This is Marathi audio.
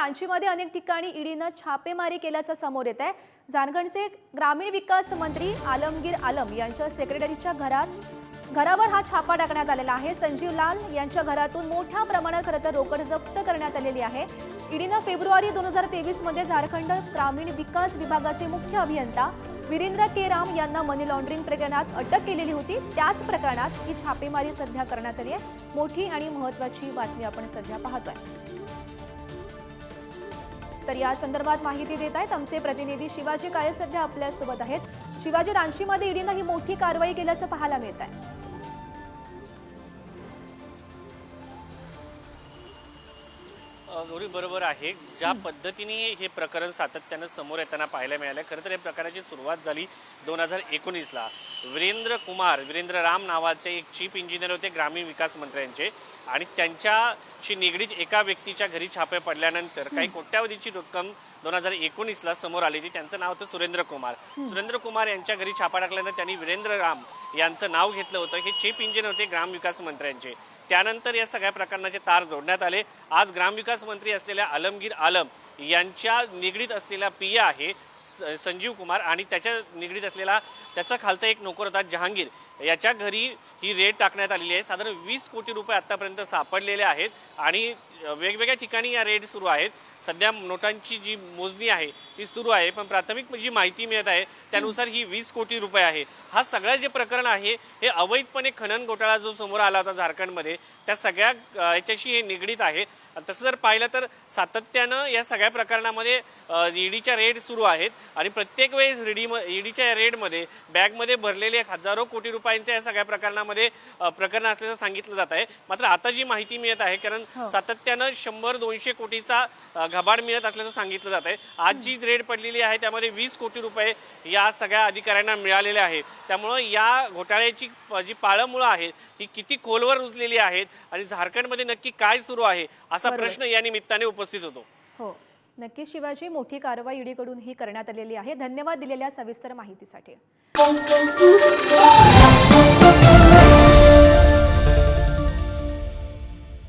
रांचीमध्ये अनेक ठिकाणी ईडीनं छापेमारी केल्याचं समोर येत आहे. झारखंडचे ग्रामीण विकास मंत्री आलमगीर आलम यांच्या सेक्रेटरीच्या घरात घरावर हा छापा टाकण्यात आलेला आहे. संजीव लाल यांच्या घरातून मोठ्या प्रमाणात खरं तर रोकड जप्त करण्यात आलेली आहे. ईडीनं फेब्रुवारी दोन हजार तेवीसमध्ये झारखंड ग्रामीण विकास विभागाचे मुख्य अभियंता विरेंद्र के राम यांना मनी लॉन्ड्रिंग प्रकरणात अटक केलेली होती. त्याच प्रकरणात ही छापेमारी सध्या करण्यात आली आहे. मोठी आणि महत्वाची बातमी आपण सध्या पाहतोय. तर या संदर्भात माहिती देत आहेत आमचे प्रतिनिधी शिवाजी काळे सध्या आपल्यासोबत आहेत. शिवाजी रांचीमध्ये ईडीनं ही मोठी कारवाई केल्याचं पाहायला मिळत आहे गौरी बरोबर आहे. ज्या पद्धतीने हे प्रकरण सातत्यानं समोर येताना पाहायला मिळालं खरं तर या प्रकाराची सुरुवात झाली दोन हजार एकोणीसला. वीरेंद्र कुमार वीरेंद्र राम नावाचे एक चीफ इंजिनियर होते ग्रामीण विकास मंत्र्यांचे. आणि त्यांच्याशी निगडीत एका व्यक्तीच्या घरी छापे पडल्यानंतर काही कोट्यावधीची रक्कम दोन हजार एकोणीसला समोर आली. होती त्यांचं नाव होतं सुरेंद्र कुमार. सुरेंद्र कुमार यांच्या घरी छापा टाकल्यानंतर त्यांनी वीरेंद्र राम यांचं नाव घेतलं होतं. हे चीफ इंजिनियर होते ग्रामविकास मंत्र्यांचे. त्यानंतर या सगळ्या प्रकरणाचे तार जोडण्यात आले. आज ग्रामविकास मंत्री असलेल्या आलमगीर आलम यांच्या निगडीत असलेला पिया आहे स- संजीव कुमार आणि त्याच्या निगडीत असलेला त्याचा खालचा एक नोकर होता जहांगीर. याच्या घरी ही रेड टाकण्यात आलेली आहे. साधारण वीस कोटी रुपये आतापर्यंत सापडलेले आहेत आणि वेगवेगळ्या ठिकाणी या रेड सुरू आहेत. सध्या नोटांची जी मोजणी आहे ती सुरू आहे पण प्राथमिक जी माहिती मिळत आहे त्यानुसार ही वीस कोटी रुपये आहे. हा सगळं जे प्रकरण आहे हे अवैधपणे खनन घोटाळा जो समोर आला होता झारखंडमध्ये त्या सगळ्या याच्याशी हे निगडीत आहे. तसं जर पाहिलं तर सातत्यानं या सगळ्या प्रकरणामध्ये ईडीच्या रेड सुरू आहेत. आणि प्रत्येक वेळेस ईडी ईडीच्या या रेडमध्ये बॅगमध्ये भरलेले हजारो कोटी रुपयांच्या या सगळ्या प्रकरणामध्ये प्रकरण असल्याचं सांगितलं जात आहे. मात्र आता जी माहिती मिळत आहे कारण सातत्यानं शंभर दोनशे कोटीचा घबाड मिळत असल्याचं सांगितलं जात आहे आज जी रेड पडलेली आहे त्यामध्ये वीस कोटी रुपये या सगळ्या अधिकाऱ्यांना मिळालेले आहे त्यामुळं या घोटाळ्याची जी पाळंमुळं आहेत ही किती खोलवर रुजलेली आहेत आणि झारखंडमध्ये नक्की काय सुरू आहे असा. प्रश्न या निमित्ताने उपस्थित होतो. हो. नक्कीच शिवाजी मोठी कारवाई ईडीकडून ही करण्यात आलेली आहे. धन्यवाद दिलेल्या सविस्तर माहितीसाठी.